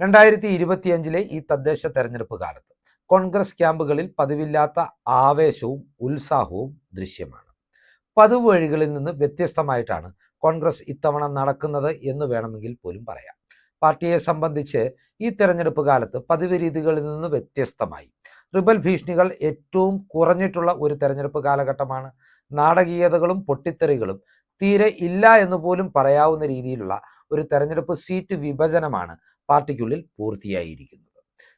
രണ്ടായിരത്തി ഇരുപത്തിയഞ്ചിലെ ഈ തദ്ദേശ തെരഞ്ഞെടുപ്പ് കാലത്ത് കോൺഗ്രസ് ക്യാമ്പുകളിൽ പതിവില്ലാത്ത ആവേശവും ഉത്സാഹവും ദൃശ്യമാണ്. പതിവ് വഴികളിൽ നിന്ന് വ്യത്യസ്തമായിട്ടാണ് കോൺഗ്രസ് ഇത്തവണ നടക്കുന്നത് എന്ന് വേണമെങ്കിൽ പോലും പറയാം. പാർട്ടിയെ സംബന്ധിച്ച് ഈ തെരഞ്ഞെടുപ്പ് കാലത്ത് പതിവ് രീതികളിൽ നിന്ന് വ്യത്യസ്തമായി. റിബൽ ഭീഷണികൾ ഏറ്റവും കുറഞ്ഞിട്ടുള്ള ഒരു തെരഞ്ഞെടുപ്പ് കാലഘട്ടമാണ്. നാടകീയതകളും പൊട്ടിത്തെറികളും തീരെ ഇല്ല എന്ന് പോലും പറയാവുന്ന രീതിയിലുള്ള ഒരു തെരഞ്ഞെടുപ്പ് സീറ്റ് വിഭജനമാണ് പാർട്ടിക്കുള്ളിൽ പൂർത്തിയായിരിക്കുന്നത്.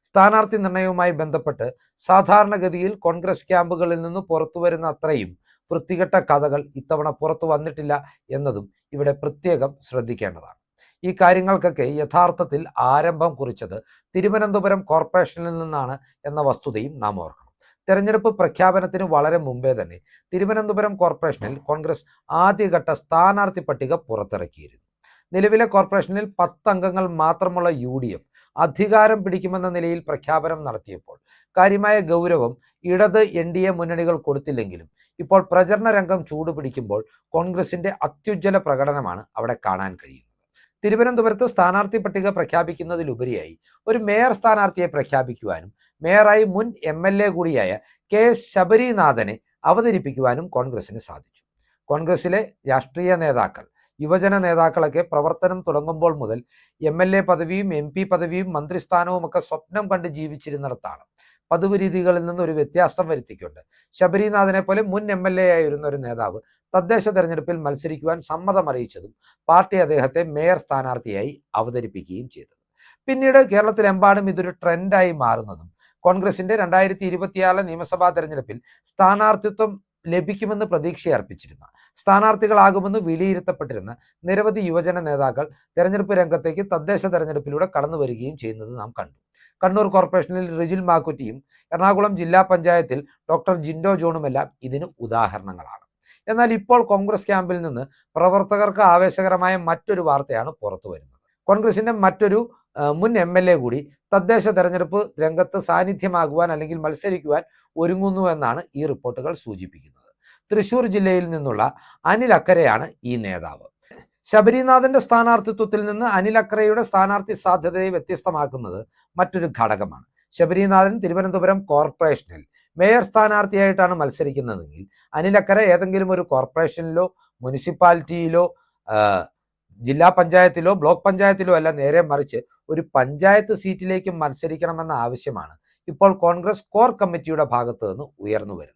സ്ഥാനാർത്ഥി നിർണയവുമായി ബന്ധപ്പെട്ട് സാധാരണഗതിയിൽ കോൺഗ്രസ് ക്യാമ്പുകളിൽ നിന്ന് പുറത്തു വരുന്ന അത്രയും വൃത്തികെട്ട കഥകൾ ഇത്തവണ പുറത്തു വന്നിട്ടില്ല എന്നതും ഇവിടെ പ്രത്യേകം ശ്രദ്ധിക്കേണ്ടതാണ്. ഈ കാര്യങ്ങൾക്കൊക്കെ യഥാർത്ഥത്തിൽ ആരംഭം കുറിച്ചത് തിരുവനന്തപുരം കോർപ്പറേഷനിൽ നിന്നാണ് എന്ന വസ്തുതയും നാം ഓർക്കണം. തെരഞ്ഞെടുപ്പ് പ്രഖ്യാപനത്തിന് വളരെ മുമ്പേ തന്നെ തിരുവനന്തപുരം കോർപ്പറേഷനിൽ കോൺഗ്രസ് ആദ്യഘട്ട സ്ഥാനാർത്ഥി പട്ടിക പുറത്തിറക്കിയിരുന്നു. നിലവിലെ കോർപ്പറേഷനിൽ പത്തംഗങ്ങൾ മാത്രമുള്ള യു ഡി എഫ് അധികാരം പിടിക്കുമെന്ന നിലയിൽ പ്രഖ്യാപനം നടത്തിയപ്പോൾ കാര്യമായ ഗൗരവം ഇടത് എൻ ഡി എ മുന്നണികൾ കൊടുത്തില്ലെങ്കിലും ഇപ്പോൾ പ്രചരണ രംഗം ചൂടുപിടിക്കുമ്പോൾ കോൺഗ്രസിന്റെ അത്യുജ്വല പ്രകടനമാണ് അവിടെ കാണാൻ കഴിയുന്നത്. തിരുവനന്തപുരത്ത് സ്ഥാനാർത്ഥി പട്ടിക പ്രഖ്യാപിക്കുന്നതിലുപരിയായി ഒരു മേയർ സ്ഥാനാർത്ഥിയെ പ്രഖ്യാപിക്കുവാനും മേയറായി മുൻ എം എൽ എ കൂടിയായ കെ എസ് ശബരിനാഥനെ അവതരിപ്പിക്കുവാനും കോൺഗ്രസിന് സാധിച്ചു. കോൺഗ്രസിലെ രാഷ്ട്രീയ നേതാക്കൾ യുവജന നേതാക്കളൊക്കെ പ്രവർത്തനം തുടങ്ങുമ്പോൾ മുതൽ എം എൽ എ പദവിയും എം പി പദവിയും മന്ത്രിസ്ഥാനവും ഒക്കെ സ്വപ്നം കണ്ട് ജീവിച്ചിരുന്നിടത്താണ്. പതിവ് രീതികളിൽ നിന്ന് ഒരു വ്യത്യാസം വരുത്തിക്കൊണ്ട് ശബരിനാഥനെ പോലെ മുൻ എം എൽ എ ആയിരുന്ന ഒരു നേതാവ് തദ്ദേശ തെരഞ്ഞെടുപ്പിൽ മത്സരിക്കുവാൻ സമ്മതം അറിയിച്ചതും പാർട്ടി അദ്ദേഹത്തെ മേയർ സ്ഥാനാർത്ഥിയായി അവതരിപ്പിക്കുകയും ചെയ്തു പിന്നീട് കേരളത്തിലെമ്പാടും ഇതൊരു ട്രെൻഡായി മാറുന്നതും കോൺഗ്രസിന്റെ രണ്ടായിരത്തി ഇരുപത്തിയാറ് നിയമസഭാ തെരഞ്ഞെടുപ്പിൽ സ്ഥാനാർത്ഥിത്വം ലഭിക്കുമെന്ന് പ്രതീക്ഷയർപ്പിച്ചിരുന്ന. സ്ഥാനാർത്ഥികളാകുമെന്ന് വിലയിരുത്തപ്പെട്ടിരുന്ന നിരവധി യുവജന നേതാക്കൾ തെരഞ്ഞെടുപ്പ് രംഗത്തേക്ക് തദ്ദേശ തെരഞ്ഞെടുപ്പിലൂടെ കടന്നു വരികയും ചെയ്യുന്നത് നാം കണ്ടു. കണ്ണൂർ കോർപ്പറേഷനിൽ റിജിൽ മാക്കുറ്റിയും എറണാകുളം ജില്ലാ പഞ്ചായത്തിൽ ഡോക്ടർ ജിൻഡോ ജോണുമെല്ലാം ഇതിന് ഉദാഹരണങ്ങളാണ്. എന്നാൽ ഇപ്പോൾ കോൺഗ്രസ് ക്യാമ്പിൽ നിന്ന് പ്രവർത്തകർക്ക് ആവേശകരമായ മറ്റൊരു വാർത്തയാണ് പുറത്തു വരുന്നത് കോൺഗ്രസിന്റെ മറ്റൊരു മുൻ എം എൽ എ കൂടി തദ്ദേശ തെരഞ്ഞെടുപ്പ് രംഗത്ത് സാന്നിധ്യമാകുവാൻ അല്ലെങ്കിൽ മത്സരിക്കുവാൻ ഒരുങ്ങുന്നു എന്നാണ് ഈ റിപ്പോർട്ടുകൾ സൂചിപ്പിക്കുന്നത്. തൃശൂർ ജില്ലയിൽ നിന്നുള്ള അനിൽ അക്കരയാണ് ഈ നേതാവ്. ശബരിനാഥന്റെ സ്ഥാനാർത്ഥിത്വത്തിൽ നിന്ന് അനിൽ അക്കരയുടെ സ്ഥാനാർത്ഥി സാധ്യതയെ വ്യത്യസ്തമാക്കുന്നത് മറ്റൊരു ഘടകമാണ്. ശബരിനാഥൻ തിരുവനന്തപുരം കോർപ്പറേഷനിൽ മേയർ സ്ഥാനാർത്ഥിയായിട്ടാണ് മത്സരിക്കുന്നതെങ്കിൽ അനിലക്കര ഏതെങ്കിലും ഒരു കോർപ്പറേഷനിലോ മുനിസിപ്പാലിറ്റിയിലോ ജില്ലാ പഞ്ചായത്തിലോ ബ്ലോക്ക് പഞ്ചായത്തിലോ അല്ല നേരെ മറിച്ച് ഒരു പഞ്ചായത്ത് സീറ്റിലേക്ക് മത്സരിക്കണമെന്ന ആവശ്യമാണ്. ഇപ്പോൾ കോൺഗ്രസ് കോർ കമ്മിറ്റിയുടെ ഭാഗത്തു നിന്ന് ഉയർന്നു വരുന്നത്.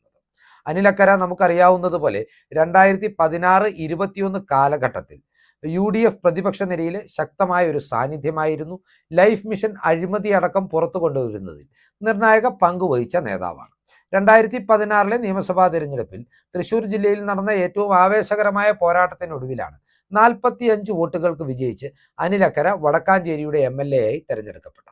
അനിലക്കര നമുക്കറിയാവുന്നതുപോലെ രണ്ടായിരത്തി പതിനാറ് ഇരുപത്തിയൊന്ന് കാലഘട്ടത്തിൽ യു ഡി എഫ് പ്രതിപക്ഷ നിരയിൽ ശക്തമായ ഒരു സാന്നിധ്യമായിരുന്നു ലൈഫ് മിഷൻ അഴിമതി അടക്കം പുറത്തു കൊണ്ടുവരുന്നതിൽ നിർണായക പങ്ക് വഹിച്ച നേതാവാണ്. രണ്ടായിരത്തി പതിനാറിലെ നിയമസഭാ തിരഞ്ഞെടുപ്പിൽ തൃശൂർ ജില്ലയിൽ നടന്ന ഏറ്റവും ആവേശകരമായ പോരാട്ടത്തിനൊടുവിലാണ് നാൽപ്പത്തിയഞ്ച് വോട്ടുകൾക്ക് വിജയിച്ച് അനിലക്കര വടക്കാഞ്ചേരിയുടെ എം എൽ എ ആയി തെരഞ്ഞെടുക്കപ്പെട്ടത്.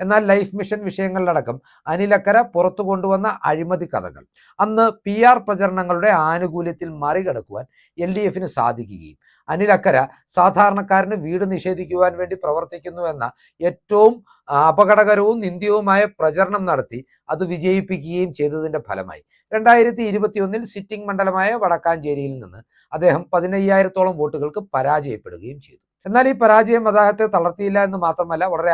എന്നാൽ ലൈഫ് മിഷൻ വിഷയങ്ങളിലടക്കം അനിലക്കര പുറത്തു കൊണ്ടുവന്ന അഴിമതി കഥകൾ. അന്ന് പി ആർ പ്രചരണങ്ങളുടെ ആനുകൂല്യത്തിൽ മറികടക്കുവാൻ എൽ ഡി എഫിന് സാധിക്കുകയും അനിലക്കര സാധാരണക്കാരന് വീട് നിഷേധിക്കുവാൻ വേണ്ടി പ്രവർത്തിക്കുന്നു എന്ന ഏറ്റവും അപകടകരവും നിന്ദ്യവുമായ പ്രചരണം നടത്തി അത് വിജയിപ്പിക്കുകയും ചെയ്തതിന്റെ ഫലമായി. രണ്ടായിരത്തി ഇരുപത്തിയൊന്നിൽ സിറ്റിംഗ് മണ്ഡലമായ വടക്കാഞ്ചേരിയിൽ നിന്ന് അദ്ദേഹം പതിനയ്യായിരത്തോളം വോട്ടുകൾക്ക് പരാജയപ്പെടുകയും ചെയ്തു. എന്നാൽ ഈ പരാജയം അദ്ദേഹത്തെ തളർത്തിയില്ല എന്ന് മാത്രമല്ല വളരെ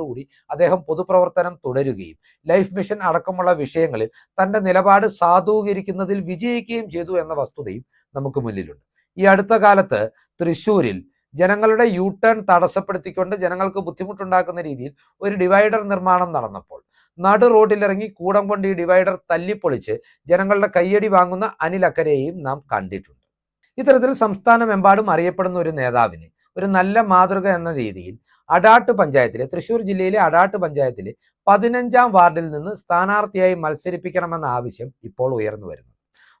കൂടി അദ്ദേഹം പൊതുപ്രവർത്തനം തുടരുകയും ലൈഫ് മിഷൻ അടക്കമുള്ള വിഷയങ്ങളിൽ തന്റെ നിലപാട് സാധൂകരിക്കുന്നതിൽ വിജയിക്കുകയും ചെയ്തു എന്ന വസ്തുതയും നമുക്ക് മുന്നിലുണ്ട്. ഈ അടുത്ത കാലത്ത് തൃശ്ശൂരിൽ ജനങ്ങളുടെ യു ടേൺ തടസ്സപ്പെടുത്തിക്കൊണ്ട് ജനങ്ങൾക്ക് ബുദ്ധിമുട്ടുണ്ടാക്കുന്ന രീതിയിൽ ഒരു ഡിവൈഡർ നിർമ്മാണം നടന്നപ്പോൾ നടു റോഡിലിറങ്ങി കൂടം കൊണ്ട് ഈ ഡിവൈഡർ തല്ലിപ്പൊളിച്ച് ജനങ്ങളുടെ കയ്യടി വാങ്ങുന്ന അനിലക്കരെയും നാം കണ്ടിട്ടുണ്ട്. ഇത്തരത്തിൽ സംസ്ഥാനമെമ്പാടും അറിയപ്പെടുന്ന ഒരു നേതാവിന് ഒരു നല്ല മാതൃക എന്ന രീതിയിൽ അടാട്ട് പഞ്ചായത്തിലെ തൃശൂർ ജില്ലയിലെ അടാട്ട് പഞ്ചായത്തിലെ പതിനഞ്ചാം വാർഡിൽ നിന്ന് സ്ഥാനാർത്ഥിയായി മത്സരിപ്പിക്കണമെന്ന ആവശ്യം ഇപ്പോൾ ഉയർന്നു വരുന്നു.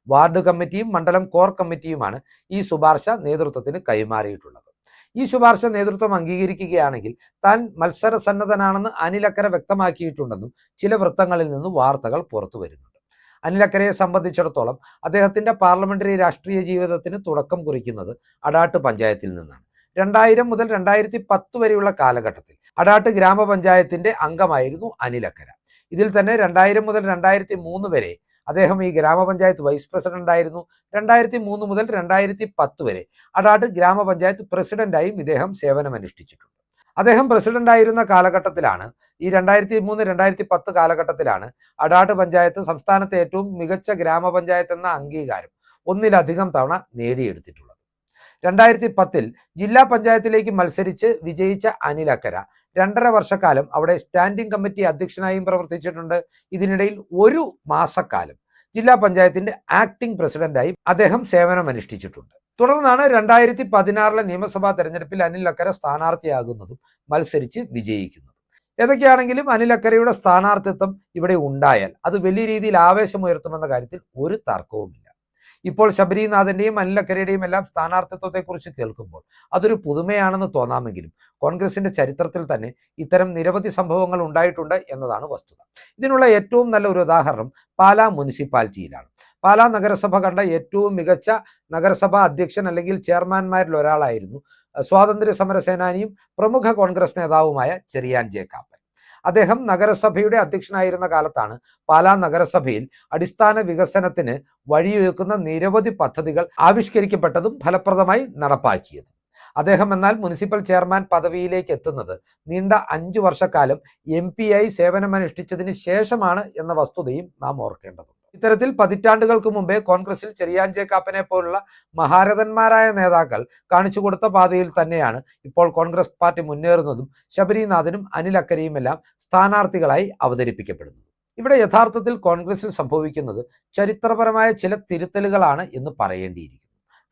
വാർഡ് കമ്മിറ്റിയും മണ്ഡലം കോർ കമ്മിറ്റിയുമാണ് ഈ ശുപാർശ നേതൃത്വത്തിന് കൈമാറിയിട്ടുള്ളത്. ഈ ശുപാർശ നേതൃത്വം അംഗീകരിക്കുകയാണെങ്കിൽ താൻ മത്സര സന്നദ്ധനാണെന്ന് അനിലക്കര വ്യക്തമാക്കിയിട്ടുണ്ടെന്നും ചില വൃത്തങ്ങളിൽ നിന്ന് വാർത്തകൾ പുറത്തു വരുന്നുണ്ട്. അനിലക്കരയെ സംബന്ധിച്ചിടത്തോളം അദ്ദേഹത്തിന്റെ പാർലമെന്ററി രാഷ്ട്രീയ ജീവിതത്തിന് തുടക്കം കുറിക്കുന്നത് അടാട്ട് പഞ്ചായത്തിൽ നിന്നാണ്. രണ്ടായിരം മുതൽ രണ്ടായിരത്തി പത്ത് വരെയുള്ള കാലഘട്ടത്തിൽ അടാട്ട് ഗ്രാമപഞ്ചായത്തിന്റെ അംഗമായിരുന്നു അനിലക്കര ഇതിൽ തന്നെ രണ്ടായിരം മുതൽ രണ്ടായിരത്തി മൂന്ന് വരെ അദ്ദേഹം ഈ ഗ്രാമപഞ്ചായത്ത് വൈസ് പ്രസിഡന്റ് ആയിരുന്നു. രണ്ടായിരത്തി മൂന്ന് മുതൽ രണ്ടായിരത്തി പത്ത് വരെ അടാട്ട് ഗ്രാമപഞ്ചായത്ത് പ്രസിഡന്റായും ഇദ്ദേഹം സേവനമനുഷ്ഠിച്ചിട്ടുണ്ട്. അദ്ദേഹം പ്രസിഡന്റായിരുന്ന കാലഘട്ടത്തിലാണ് ഈ രണ്ടായിരത്തി മൂന്ന് രണ്ടായിരത്തി പത്ത് കാലഘട്ടത്തിലാണ് അടാട്ട് പഞ്ചായത്ത് സംസ്ഥാനത്തെ ഏറ്റവും മികച്ച ഗ്രാമപഞ്ചായത്ത് എന്ന അംഗീകാരം ഒന്നിലധികം തവണ നേടിയെടുത്തിട്ടുള്ളത്. രണ്ടായിരത്തി പത്തിൽ ജില്ലാ പഞ്ചായത്തിലേക്ക് മത്സരിച്ച് വിജയിച്ച അനിലക്കര രണ്ടര വർഷക്കാലം അവിടെ സ്റ്റാൻഡിംഗ് കമ്മിറ്റി അധ്യക്ഷനായും പ്രവർത്തിച്ചിട്ടുണ്ട്. ഇതിനിടയിൽ ഒരു മാസക്കാലം ജില്ലാ പഞ്ചായത്തിന്റെ ആക്ടിംഗ് പ്രസിഡന്റായി അദ്ദേഹം സേവനമനുഷ്ഠിച്ചിട്ടുണ്ട്. തുടർന്നാണ് രണ്ടായിരത്തി പതിനാറിലെ നിയമസഭാ തെരഞ്ഞെടുപ്പിൽ അനിൽ അക്കര സ്ഥാനാർത്ഥിയാകുന്നതും മത്സരിച്ച് വിജയിക്കുന്നതും. ഏതൊക്കെയാണെങ്കിലും അനിൽ അക്കരയുടെ സ്ഥാനാർത്ഥിത്വം ഇവിടെ ഉണ്ടായാൽ അത് വലിയ രീതിയിൽ ആവേശമുയർത്തുമെന്ന കാര്യത്തിൽ ഒരു തർക്കവുമില്ല. ഇപ്പോൾ ശബരിനാഥന്റെയും അനിലക്കരയുടെയും എല്ലാം സ്ഥാനാർത്ഥിത്വത്തെക്കുറിച്ച് കേൾക്കുമ്പോൾ അതൊരു പുതുമയാണെന്ന് തോന്നാമെങ്കിലും കോൺഗ്രസിന്റെ ചരിത്രത്തിൽ തന്നെ ഇത്തരം നിരവധി സംഭവങ്ങൾ ഉണ്ടായിട്ടുണ്ട് എന്നതാണ് വസ്തുത. ഇതിനുള്ള ഏറ്റവും നല്ല ഒരു ഉദാഹരണം പാലാ മുനിസിപ്പാലിറ്റിയിലാണ്. പാലാ നഗരസഭ കണ്ട ഏറ്റവും മികച്ച നഗരസഭാ അധ്യക്ഷൻ അല്ലെങ്കിൽ ചെയർമാൻമാരിൽ ഒരാളായിരുന്നു സ്വാതന്ത്ര്യ സമര സേനാനിയും പ്രമുഖ കോൺഗ്രസ് നേതാവുമായ ചെറിയാൻ ജെ കാപ്പൻ. അദ്ദേഹം നഗരസഭയുടെ അധ്യക്ഷനായിരുന്ന കാലത്താണ് പാലാ നഗരസഭയിൽ അടിസ്ഥാന വികസനത്തിന് വഴിയൊരുക്കുന്ന നിരവധി പദ്ധതികൾ ആവിഷ്കരിക്കപ്പെട്ടതും ഫലപ്രദമായി നടപ്പാക്കിയത്. അദ്ദേഹം എന്നാൽ മുനിസിപ്പൽ ചെയർമാൻ പദവിയിലേക്ക് എത്തുന്നത്. നീണ്ട അഞ്ചു വർഷക്കാലം എം പി ആയി സേവനമനുഷ്ഠിച്ചതിന് ശേഷമാണ് എന്ന വസ്തുതയും നാം ഓർക്കേണ്ടതുണ്ട്. ഇത്തരത്തിൽ പതിറ്റാണ്ടുകൾക്ക് മുമ്പേ കോൺഗ്രസിൽ ചെറിയാൻ ജെ കാപ്പനെ പോലുള്ള മഹാരഥന്മാരായ നേതാക്കൾ കാണിച്ചു കൊടുത്ത പാതയിൽ തന്നെയാണ് ഇപ്പോൾ കോൺഗ്രസ് പാർട്ടി മുന്നേറുന്നതും ശബരിനാഥനും അനിൽ അക്കരയുമെല്ലാം സ്ഥാനാർത്ഥികളായി അവതരിപ്പിക്കപ്പെടുന്നത്. ഇവിടെ യഥാർത്ഥത്തിൽ കോൺഗ്രസിൽ സംഭവിക്കുന്നത് ചരിത്രപരമായ ചില തിരുത്തലുകളാണ് എന്ന് പറയേണ്ടിയിരിക്കുന്നു.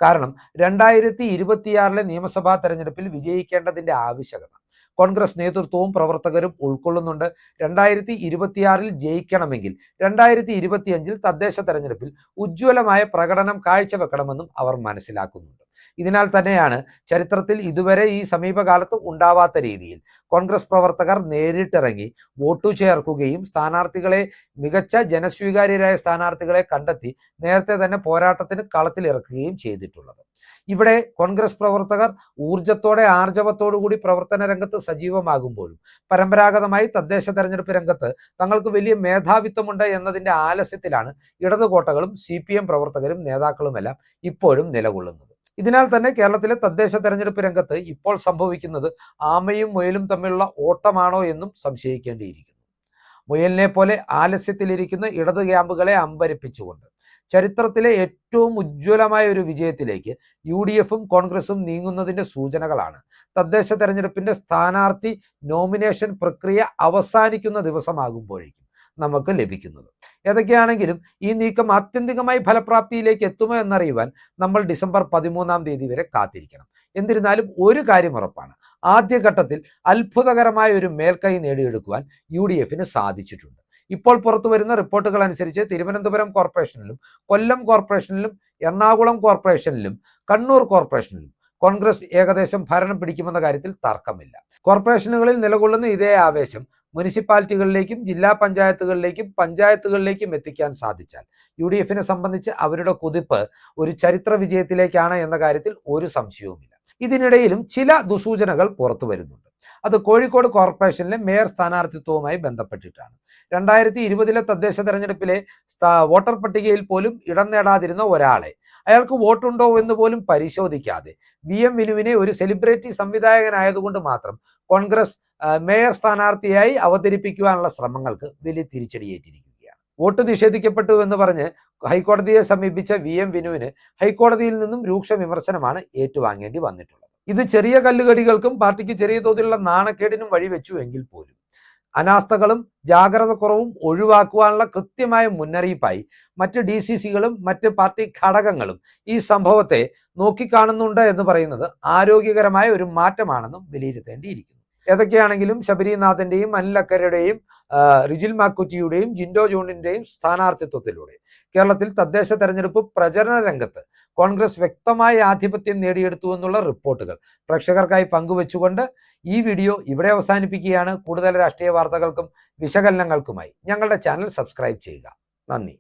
കാരണം രണ്ടായിരത്തി ഇരുപത്തിയാറിലെ നിയമസഭാ തെരഞ്ഞെടുപ്പിൽ വിജയിക്കേണ്ടതിന്റെ ആവശ്യകത. കോൺഗ്രസ് നേതൃത്വവും പ്രവർത്തകരും ഉൾക്കൊള്ളുന്നുണ്ട്. രണ്ടായിരത്തി ഇരുപത്തിയാറിൽ ജയിക്കണമെങ്കിൽ രണ്ടായിരത്തി ഇരുപത്തിയഞ്ചിൽ തദ്ദേശ തെരഞ്ഞെടുപ്പിൽ ഉജ്ജ്വലമായ പ്രകടനം കാഴ്ചവെക്കണമെന്നും അവർ മനസ്സിലാക്കുന്നുണ്ട്. ഇതിനാൽ തന്നെയാണ് ചരിത്രത്തിൽ ഇതുവരെ ഈ സമീപകാലത്ത് ഉണ്ടാവാത്ത രീതിയിൽ കോൺഗ്രസ് പ്രവർത്തകർ നേരിട്ടിറങ്ങി വോട്ടു ചേർക്കുകയും സ്ഥാനാർത്ഥികളെ മികച്ച ജനസ്വീകാര്യരായ സ്ഥാനാർത്ഥികളെ കണ്ടെത്തി നേരത്തെ തന്നെ പോരാട്ടത്തിന് കളത്തിലിറക്കുകയും ചെയ്തിട്ടുള്ളത്. ഇവിടെ കോൺഗ്രസ് പ്രവർത്തകർ ഊർജത്തോടെ ആർജവത്തോടുകൂടി പ്രവർത്തന രംഗത്ത് സജീവമാകുമ്പോഴും പരമ്പരാഗതമായി തദ്ദേശ തെരഞ്ഞെടുപ്പ് രംഗത്ത് തങ്ങൾക്ക് വലിയ മേധാവിത്വമുണ്ട് എന്നതിന്റെ ആലസ്യത്തിലാണ് ഇടതുകോട്ടകളും സി പി എം പ്രവർത്തകരും നേതാക്കളുമെല്ലാം ഇപ്പോഴും നിലകൊള്ളുന്നത്. ഇതിനാൽ തന്നെ കേരളത്തിലെ തദ്ദേശ തെരഞ്ഞെടുപ്പ് രംഗത്ത് ഇപ്പോൾ സംഭവിക്കുന്നത് ആമയും മുയലും തമ്മിലുള്ള ഓട്ടമാണോ എന്നും സംശയിക്കേണ്ടിയിരിക്കുന്നു. മുയലിനെ പോലെ ആലസ്യത്തിലിരിക്കുന്ന ഇടത് ക്യാമ്പുകളെ അമ്പരിപ്പിച്ചുകൊണ്ട് ചരിത്രത്തിലെ ഏറ്റവും ഉജ്ജ്വലമായ ഒരു വിജയത്തിലേക്ക് യു ഡി എഫും കോൺഗ്രസും നീങ്ങുന്നതിന്റെ സൂചനകളാണ്. തദ്ദേശ തെരഞ്ഞെടുപ്പിന്റെ സ്ഥാനാർത്ഥി നോമിനേഷൻ പ്രക്രിയ അവസാനിക്കുന്ന ദിവസമാകുമ്പോഴേക്കും നമുക്ക് ലഭിക്കുന്നത്. ഏതൊക്കെയാണെങ്കിലും ഈ നീക്കം ആത്യന്തികമായി ഫലപ്രാപ്തിയിലേക്ക് എത്തുമോ എന്നറിയുവാൻ നമ്മൾ ഡിസംബർ പതിമൂന്നാം തീയതി വരെ കാത്തിരിക്കണം. എന്നിരുന്നാലും ഒരു കാര്യം ഉറപ്പാണ്. ആദ്യഘട്ടത്തിൽ അത്ഭുതകരമായ ഒരു മേൽക്കൈ നേടിയെടുക്കുവാൻ യു ഡി എഫിന് സാധിച്ചിട്ടുണ്ട്. ഇപ്പോൾ പുറത്തു വരുന്ന റിപ്പോർട്ടുകൾ അനുസരിച്ച് തിരുവനന്തപുരം കോർപ്പറേഷനിലും കൊല്ലം കോർപ്പറേഷനിലും എറണാകുളം കോർപ്പറേഷനിലും കണ്ണൂർ കോർപ്പറേഷനിലും കോൺഗ്രസ് ഏകദേശം ഭരണം പിടിക്കുമെന്ന കാര്യത്തിൽ തർക്കമില്ല. കോർപ്പറേഷനുകളിൽ നിലകൊള്ളുന്ന ഇതേ ആവേശം മുനിസിപ്പാലിറ്റികളിലേക്കും ജില്ലാ പഞ്ചായത്തുകളിലേക്കും പഞ്ചായത്തുകളിലേക്കും എത്തിക്കാൻ സാധിച്ചാൽ യു ഡി എഫിനെ സംബന്ധിച്ച് അവരുടെ കുതിപ്പ് ഒരു ചരിത്ര വിജയത്തിലേക്കാണ് എന്ന കാര്യത്തിൽ ഒരു സംശയവുമില്ല. ഇതിനിടയിലും ചില ദുസൂചനകൾ പുറത്തു വരുന്നുണ്ട്. അത് കോഴിക്കോട് കോർപ്പറേഷനിലെ മേയർ സ്ഥാനാർത്ഥിത്വവുമായി ബന്ധപ്പെട്ടിട്ടാണ്. രണ്ടായിരത്തി ഇരുപതിലെ തദ്ദേശ തെരഞ്ഞെടുപ്പിലെ വോട്ടർ പട്ടികയിൽ പോലും ഇടം നേടാതിരുന്ന ഒരാളെ അയാൾക്ക് വോട്ടുണ്ടോ എന്ന് പോലും പരിശോധിക്കാതെ വി എം വിനുവിനെ ഒരു സെലിബ്രിറ്റി സംവിധായകനായതുകൊണ്ട് മാത്രം കോൺഗ്രസ് മേയർ സ്ഥാനാർത്ഥിയായി അവതരിപ്പിക്കുവാനുള്ള ശ്രമങ്ങൾക്ക് വലിയ തിരിച്ചടിയേറ്റിരിക്കുകയാണ് വോട്ട് നിഷേധിക്കപ്പെട്ടു എന്ന് പറഞ്ഞ് ഹൈക്കോടതിയെ സമീപിച്ച വി എം വിനുവിന് ഹൈക്കോടതിയിൽ നിന്നും രൂക്ഷ വിമർശനമാണ് ഏറ്റുവാങ്ങേണ്ടി വന്നിട്ടുള്ളത്. ഇത് ചെറിയ കല്ലുകടികൾക്കും പാർട്ടിക്ക് ചെറിയ തോതിലുള്ള നാണക്കേടിനും വഴിവെച്ചു എങ്കിൽ പോലും അനാസ്ഥകളും ജാഗ്രത കുറവും ഒഴിവാക്കുവാനുള്ള കൃത്യമായ മുന്നറിയിപ്പായി മറ്റ് ഡി സി സികളും മറ്റ് പാർട്ടി ഘടകങ്ങളും ഈ സംഭവത്തെ നോക്കിക്കാണുന്നുണ്ട് എന്ന് പറയുന്നത് ആരോഗ്യകരമായ ഒരു മാറ്റമാണെന്നും വിലയിരുത്തേണ്ടിയിരിക്കുന്നു. ഏതൊക്കെയാണെങ്കിലും ശബരിനാഥന്റെയും അനിലക്കരയുടെയും റിജിൽ മാക്കുറ്റിയുടെയും ജിൻഡോ ജോണിന്റെയും സ്ഥാനാർത്ഥിത്വത്തിലൂടെ. കേരളത്തിൽ തദ്ദേശ തെരഞ്ഞെടുപ്പ് പ്രചരണ രംഗത്ത് കോൺഗ്രസ് വ്യക്തമായ ആധിപത്യം നേടിയെടുത്തു എന്നുള്ള റിപ്പോർട്ടുകൾ പ്രേക്ഷകർക്കായി പങ്കുവച്ചുകൊണ്ട് ഈ വീഡിയോ ഇവിടെ അവസാനിപ്പിക്കുകയാണ്. കൂടുതൽ രാഷ്ട്രീയ വാർത്തകൾക്കും വിശകലനങ്ങൾക്കുമായി ഞങ്ങളുടെ ചാനൽ സബ്സ്ക്രൈബ് ചെയ്യുക. നന്ദി.